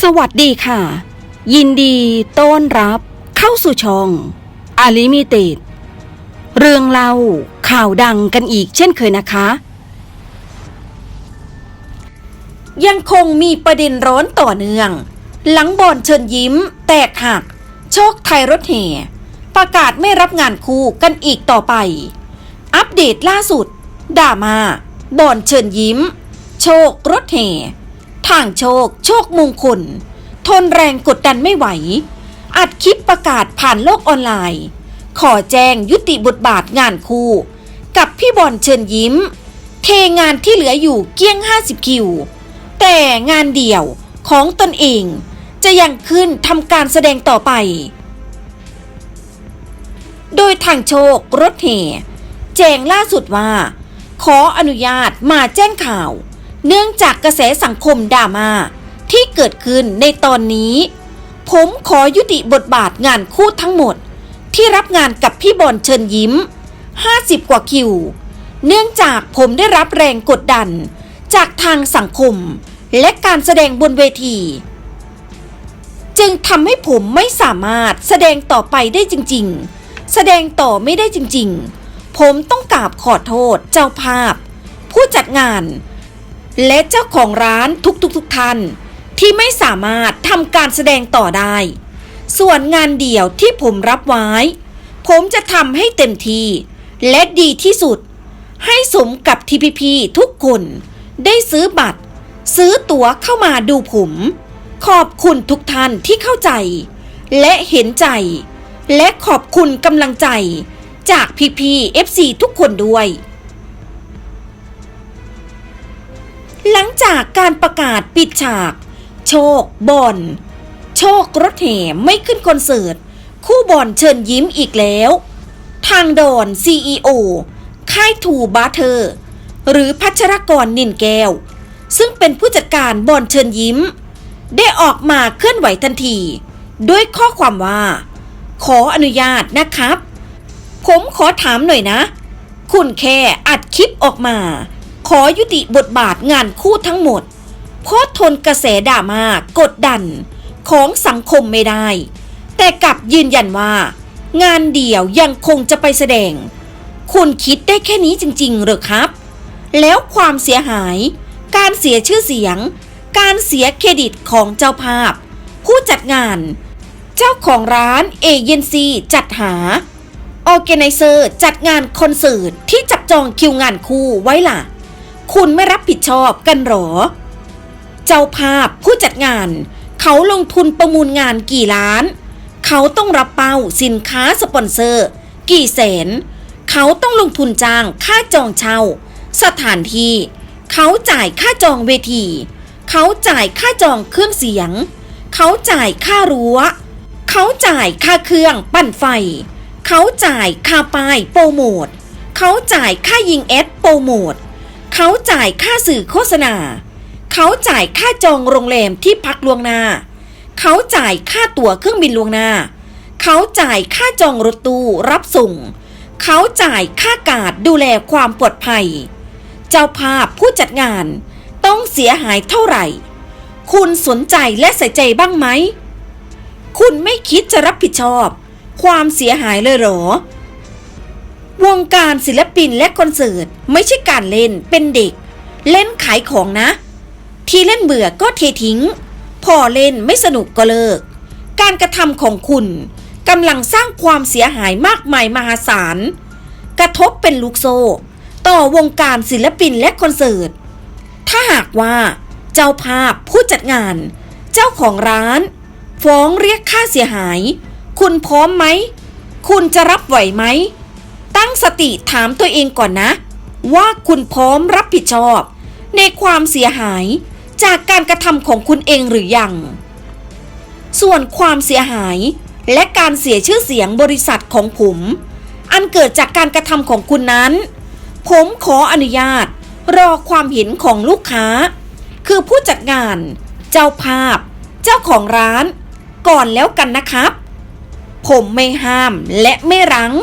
สวัสดีค่ะ ยินดีต้อนรับเข้าสู่ช่องอาลิมิเต็ดเรื่องเล่าข่าวดังกันอีกเช่นเคยนะคะ ยังคงมีประเด็นร้อนต่อเนื่อง หลังบอลเชิญยิ้ม แตกหัก โชคไทยรถแห่ประกาศไม่รับงานคู่กันอีกต่อไป อัปเดตล่าสุดด่ามาบอลเชิญยิ้ม โชครถแห่ ทางโชค โชคมงคล ทนแรงกดดันไม่ไหว อัดคลิปประกาศผ่านโลกออนไลน์ ขอแจ้งยุติบทบาทงานคู่ กับพี่บอลเชิญยิ้ม เทงานที่เหลืออยู่เกี้ยง 50 คิว แต่งานเดี่ยวของตนเอง จะยังขึ้นทำการแสดงต่อไป โดยทางโชครถแห่แจ้งล่าสุดว่า ขออนุญาตมาแจ้งข่าว เนื่องจากกระแสสังคมดราม่าที่เกิดขึ้นในตอนนี้ ผมขอยุติบทบาทงานคู่ทั้งหมด ที่รับงานกับพี่บอลเชิญยิ้ม 50 กว่าคิว เนื่องจากผมได้รับแรงกดดัน จากทางสังคม และการแสดงบนเวที จึงทำให้ผมไม่สามารถแสดงต่อไปได้จริง ๆ แสดงต่อไม่ได้จริง ๆ ผมต้องกราบขอโทษเจ้าภาพ ผู้จัดงาน และเจ้าของร้านทุกๆทท่าน ที่ไม่สามารถทำการแสดงต่อได้ ส่วนงานเดี่ยวที่ผมรับไว้ ผมจะทำให้เต็มที่ และดีที่สุด ให้สมกับทีพีพีทุกคนได้ซื้อบัตร ซื้อตั๋วเข้ามาดูผม ขอบคุณทุกท่านที่เข้าใจ และเห็นใจ และขอบคุณกำลังใจ จากพีพีเอฟซีทุกคนด้วย จากการประกาศปิดฉาก โชคบอลโชครถแห่ไม่ขึ้นคอนเสิร์ต คู่บอลเชิญยิ้มอีกแล้ว ทางดอน CEO ค่ายทูบาเธอ หรือพัชรกรนินแก้ว ซึ่งเป็นผู้จัดการบอลเชิญยิ้ม ได้ออกมาเคลื่อนไหวทันที ด้วยข้อความว่า ขออนุญาตนะครับ ผมขอถามหน่อยนะ คุณแค่อัดคลิปออกมา ขอยุติบทบาทงานคู่ทั้งหมด เพราะทนกระแสด่ามากดดันของสังคมไม่ได้ แต่กลับยืนยันว่า งานเดี่ยวยังคงจะไปแสดง คุณคิดได้แค่นี้จริง ๆ หรือครับ แล้วความเสียหาย การเสียชื่อเสียง การเสียเครดิตของเจ้าภาพ ผู้จัดงาน เจ้าของร้านเอเจนซีจัดหาออแกไนเซอร์จัดงานคอนเสิร์ตที่จับจองคิวงานคู่ไว้ล่ะ คุณไม่รับผิดชอบกันหรอ เจ้าภาพผู้จัดงาน เขาลงทุนประมูลงานกี่ล้าน เขาต้องรับเป้าสินค้าสปอนเซอร์ กี่แสน เขาต้องลงทุนจ้างค่าจองเช่า สถานที่ เขาจ่ายค่าจองเวที เขาจ่ายค่าจองเครื่องเสียง เขาจ่ายค่ารั้ว เขาจ่ายค่าเครื่องปั่นไฟ เขาจ่ายค่าป้ายโปรโมท เขาจ่ายค่ายิงแอดโปรโมท เขาจ่ายค่าสื่อโฆษณา เขาจ่ายค่าจองโรงแรมที่พักล่วงหน้า เขาจ่ายค่าตั๋วเครื่องบินล่วงหน้า เขาจ่ายค่าจองรถตู้รับส่ง เขาจ่ายค่ากาดดูแลความปลอดภัย เจ้าภาพผู้จัดงานต้องเสียหายเท่าไหร่ คุณสนใจและใส่ใจบ้างไหม คุณไม่คิดจะรับผิดชอบ ความเสียหายเลยเหรอ วงการศิลปินและคอนเสิร์ตไม่ใช่การเล่นเป็นเด็ก เล่นขายของนะ ทีเล่นเบื่อก็เททิ้ง พอเล่นไม่สนุกก็เลิก การกระทำของคุณกำลังสร้างความเสียหายมากมายมหาศาล กระทบเป็นลูกโซ่ ต่อวงการศิลปินและคอนเสิร์ต ถ้าหากว่า เจ้าภาพผู้จัดงาน เจ้าของร้าน ฟ้องเรียกค่าเสียหาย คุณพร้อมไหม คุณจะรับไหวไหม ตั้งสติถามตัวเองก่อนนะ ว่าคุณพร้อมรับผิดชอบ ในความเสียหายจากการกระทำของคุณเองหรือยัง ส่วนความเสียหายและการเสียชื่อเสียงบริษัทของผม อันเกิดจากการกระทำของคุณนั้น ผมขออนุญาต รอความเห็นของลูกค้า คือผู้จัดงาน เจ้าภาพ เจ้าของร้าน ก่อนแล้วกันนะครับ ผมไม่ห้ามและไม่รั้ง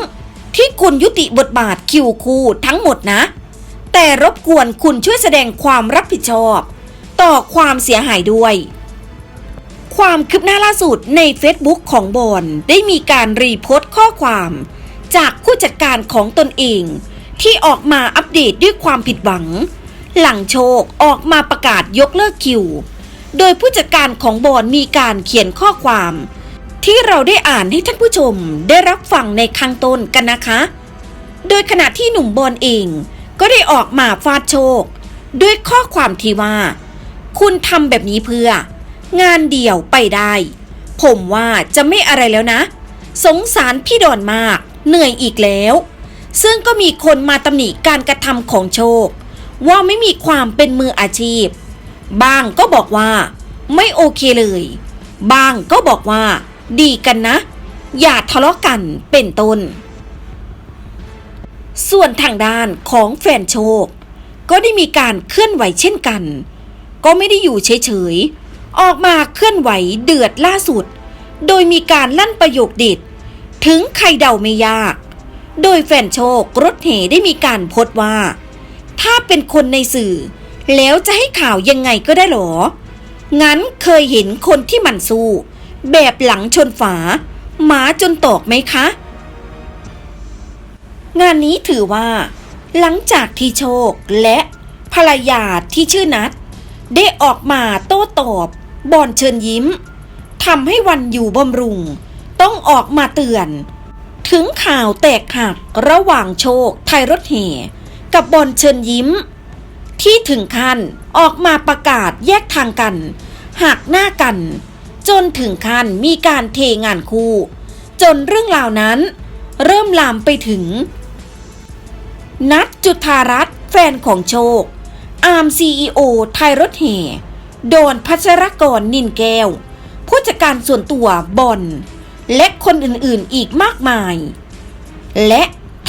ที่คุณยุติบทบาทคิวคูทั้งหมดนะ แต่รบกวนคุณช่วยแสดงความรับผิดชอบ ต่อความเสียหายด้วย ความคืบหน้าล่าสุดใน Facebook ของบอนได้มีการรีโพสต์ข้อความ จากผู้จัดการของตนเอง ที่ออกมาอัปเดตด้วยความผิดหวัง หลังโชคออกมาประกาศยกเลิกคิว โดยผู้จัดการของบอนมีการเขียนข้อความ ที่เราได้อ่านให้ท่านผู้ชมได้รับฟังในข้างต้นกันนะคะ โดยขณะที่หนุ่มบอลเองก็ได้ออกมาฟาดโชค ด้วยข้อความที่ว่า คุณทำแบบนี้เพื่อ งานเดี่ยวไปได้ ผมว่าจะไม่อะไรแล้วนะ สงสารพี่ดอนมากเหนื่อยอีกแล้ว ซึ่งก็มีคนมาตำหนิการกระทำของโชค ว่าไม่มีความเป็นมืออาชีพ บางก็บอกว่า ไม่โอเคเลย บางก็บอกว่า ดีกันนะ อย่าทะเลาะกันเป็นต้น ส่วนทางด้านของแฟนโชค ก็ได้มีการเคลื่อนไหวเช่นกัน ก็ไม่ได้อยู่เฉยๆ ออกมาเคลื่อนไหวเดือดล่าสุด โดยมีการลั่นประโยคเด็ด ถึงใครเดาไม่ยาก โดยแฟนโชครถเหได้มีการโพสต์ว่า ถ้าเป็นคนในสื่อ แล้วจะให้ข่าวยังไงก็ได้หรอ งั้นเคยเห็นคนที่มันสู้ แบบหลังชนฝา หมาจนตอกไหมคะ งานนี้ถือว่า หลังจากที่โชคและภรรยาที่ชื่อนัทได้ออกมาโต้ตอบบอนเชิญยิ้มทำให้วันอยู่บำรุง ต้องออกมาเตือน ถึงข่าวแตกหักระหว่างโชคไทยรถแห่กับบอลเชิญยิ้ม ที่ถึงขั้นออกมาประกาศแยกทางกัน หักหน้ากัน จนถึงขั้นมีการเทงานคู่ จนเรื่องราวนั้น เริ่มลามไปถึง นัทจุธารัตน์แฟนของโชค อาร์มซีอีโอไทยรถแห่โดนพัชรกรนินแก้ว ผู้จัดการส่วนตัวบอลและคนอื่นๆอีกมากมาย และ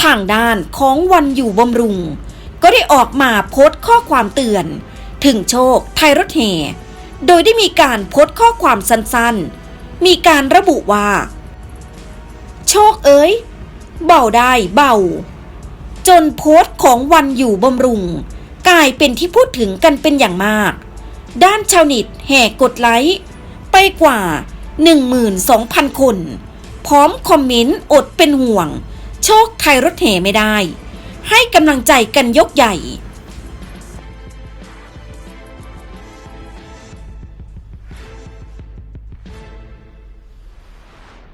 ทางด้านของวันอยู่บำรุง ก็ได้ออกมาโพสต์ข้อความเตือน ถึงโชคไทยรถแห่ โดยได้มีการโพสต์ข้อความสั้นๆ มีการระบุว่า โชคเอ้ยเบาได้เบา จนโพสต์ของวันอยู่บำรุง กลายเป็นที่พูดถึงกันเป็นอย่างมาก ด้านชาวเน็ตแห่กดไลค์ ไปกว่า 12,000 คน พร้อมคอมเมนต์อดเป็นห่วง โชคไทยรถแห่ไม่ได้ ให้กำลังใจกันยกใหญ่